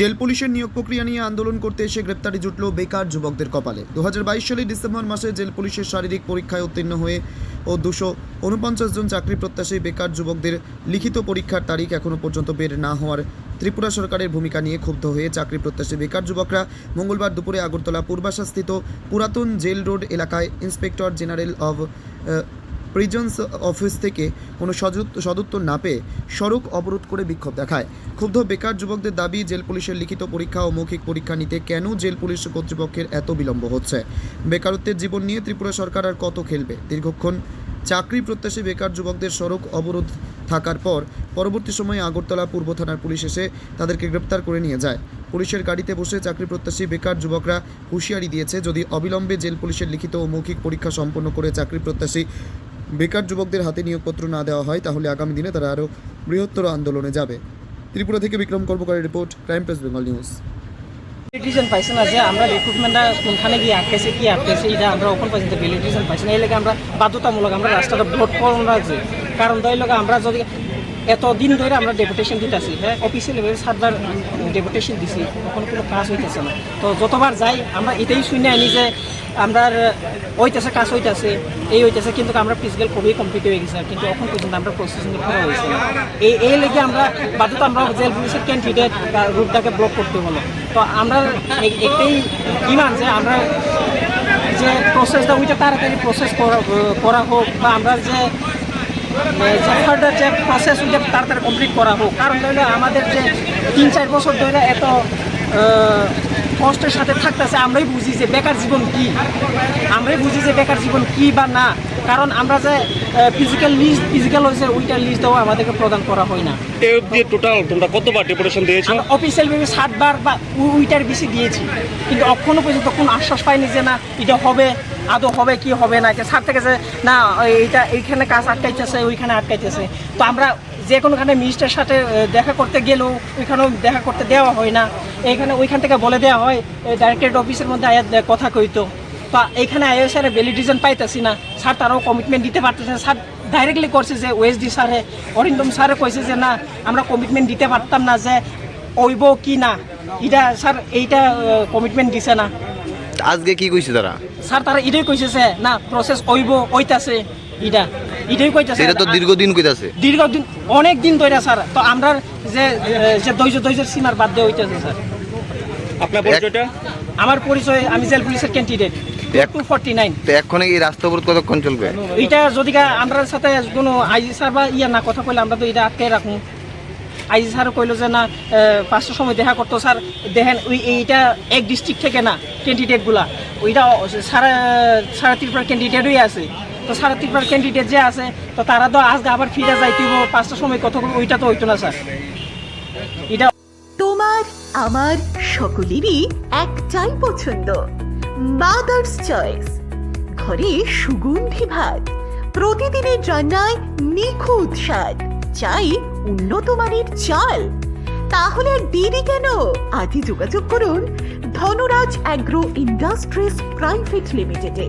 Jail পুলিশের নিয়োগ প্রক্রিয়া নিয়ে আন্দোলন করতে এসে গ্রেপ্তারি জুটল বেকার যুবকদের কপালে। দু হাজার বাইশ সালের ডিসেম্বর মাসে জেল পুলিশের শারীরিক পরীক্ষায় উত্তীর্ণ হয়ে ও দুশো উনপঞ্চাশ জন চাকরি প্রত্যাশী বেকার যুবকদের লিখিত পরীক্ষার তারিখ এখনও পর্যন্ত বের না হওয়ার ত্রিপুরা সরকারের ভূমিকা নিয়ে ক্ষুব্ধ হয়ে চাকরি প্রত্যাশী বেকার যুবকরা মঙ্গলবার দুপুরে আগরতলা পূর্বাশাস্থিত পুরাতন জেল রোড এলাকায় inspector general of prisons office থেকে কোনো সদুত্তর না পেয়ে সড়ক অবরোধ করে বিক্ষোভ দেখায়। ক্ষুব্ধ বেকার যুবকদের দাবি, জেল পুলিশের লিখিত পরীক্ষা ও মৌখিক পরীক্ষা নিতে কেন জেল পুলিশ কর্তৃপক্ষের এত বিলম্ব হচ্ছে? বেকারত্বের জীবন নিয়ে ত্রিপুরা সরকার আর কত খেলবে? দীর্ঘক্ষণ চাকরি প্রত্যাশী বেকার যুবকদের সড়ক অবরোধ থাকার পর পরবর্তী সময়ে আগরতলা পূর্ব থানার পুলিশ এসে তাদেরকে গ্রেপ্তার করে নিয়ে যায়। পুলিশের গাড়িতে বসে চাকরি প্রত্যাশী বেকার যুবকরা হুঁশিয়ারি দিয়েছে, যদি অবিলম্বে জেল পুলিশের লিখিত ও মৌখিক পরীক্ষা সম্পন্ন করে চাকরি প্রত্যাশী বেকার যুবকদের হাতে নিয়োগপত্র না দেওয়া হয়, তাহলে আগামী দিনে তারা আরও বৃহত্তর আন্দোলনে যাবে। ত্রিপুরা থেকে Bikram কর্মকারের report, crime press Bengal news. ভ্যালিডিশন পাইছে না যে, আমরা রিক্রুটমেন্টটা কোনখানে গিয়ে আটকেছে, কি আটকেছে, এটা আমরা ওখান পর্যন্ত ভ্যালিডিশন পাইছি না। এই আমরা বাধ্যতামূলক আমরা রাস্তাটা ব্লক করব না যে। কারণ তাই লোক আমরা যদি এত দিন ধরে আমরা ডেপুটেশন দিতেছি হ্যাঁ অফিসিয়াল লেভেলে সাতবার ডেপুটেশন দিছি, তখন কোনো কাজ হইতেছে না। তো যতবার যাই, আমরা এটাই শুনে আনি যে আমরা হইতেছে কাজ হইতেছে এই হইতেছে কিন্তু আমরা ফিজিক্যাল খুবই কমপ্লিট হয়ে গেছে কিন্তু এখন পর্যন্ত আমরা প্রসেসিং করা হয়েছে এই এই লেগে আমরা বাধ্যতা আমরা জেল পুলিশের ক্যান্ডিডেট রুটটাকে ব্লক করতে হলো। তো আমরা একটাই ডিমান্ড যে আমরা যে প্রসেসটা ওইটা তাড়াতাড়ি প্রসেস করা হোক বা আমরা যে যে ফার্দার যে প্রসেস ওইটা তাড়াতাড়ি কমপ্লিট করা হোক। কারণ হলো আমাদের যে তিন চার বছর ধরে এত কষ্টের সাথে থাকতেছে আমরাই বুঝি যে বেকার জীবন কি। আমরাই বুঝি যে বেকার জীবন কি বা না। কারণ আমরা যে ফিজিক্যাল লিস্ট ফিজিক্যাল হয়েছে ওইটার লিস্টটাও আমাদেরকে প্রদান করা হয় না। এই অবধি টোটাল তোমরা কতবার ডেপুটেশন দিয়েছ? অফিসিয়াল ভাবে সাতবার বা উইটার বেশি দিয়েছি। কিন্তু এখনও পর্যন্ত কোনো আশ্বাস পাইনি যে না এটা হবে আদৌ হবে কি হবে না। স্যার থেকে যে না এইটা এইখানে কাজ আটকাইতেছে ওইখানে আটকাইতেছে। তো আমরা যে কোনোখানে মিনিস্টারের সাথে দেখা করতে গেলেও ওইখানেও দেখা করতে দেওয়া হয় না। এইখানে ওইখান থেকে বলে দেওয়া হয় ডাইরেক্টরেট অফিসের মধ্যে আয়া কথা কইতো। তো এইখানে আইও স্যারের ভ্যালিডিশন পাইতেছি না। স্যার তারাও কমিটমেন্ট দিতে পারতেছে না। স্যার ডাইরেক্টলি করছে যে ওএসডি স্যারে অরিন্দম স্যারে কইছে যে না আমরা কমিটমেন্ট দিতে পারতাম না যে ওইব কি না? এটা স্যার এইটা কমিটমেন্ট দিছে না। আজকে কি কইছে তারা? স্যার তারা এটাই কইছে যে না প্রসেস ওইব ওইতাছে এটা এটাই কইতাছে এটা তো দীর্ঘদিন কইতাছে। দীর্ঘদিন অনেক দিন ধরে স্যার তো আমরা যে যে সীমার বাদ দিয়ে হইতেছে স্যার। আপনার পরিচয়টা? আমার পরিচয় আমি জেল পুলিশের ক্যান্ডিডেট এখন এই রাস্তা অবরোধ কতক্ষণ চলবে? এটা যদি সাথে কোনো আইজি স্যার বা ইয়া না কথা কইলে আমরা তো এটা আটকে রাখুন আইজি স্যার কইলো যে না পাঁচটার সময় দেখা করতো স্যার। দেখেন ওই এইটা এক ডিস্ট্রিক্ট থেকে না ক্যান্ডিডেটগুলা ওইটা সারা সারা ত্রিপুরার ক্যান্ডিডেটই আছে। তো সারা ত্রিপুরার ক্যান্ডিডেট যে আছে তো তারা তো আজকে আবার ফিরে যাইতে হইবো, পাঁচটার সময় কত ওইটা তো হইতো না স্যার। এটা তোমার আমার সকলেরই একটাই পছন্দ মাদার্স চয়েস ঘরে সুগন্ধি ভাত প্রতিদিনের রান্নায় নিখুঁত স্বাদ চাই উন্নত মানের চাল। তাহলে আর দেরি কেন? আজই যোগাযোগ করুন ধনরাজ অ্যাগ্রো ইন্ডাস্ট্রিজ প্রাইভেট লিমিটেডে।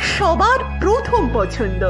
সবার প্রথম পছন্দ।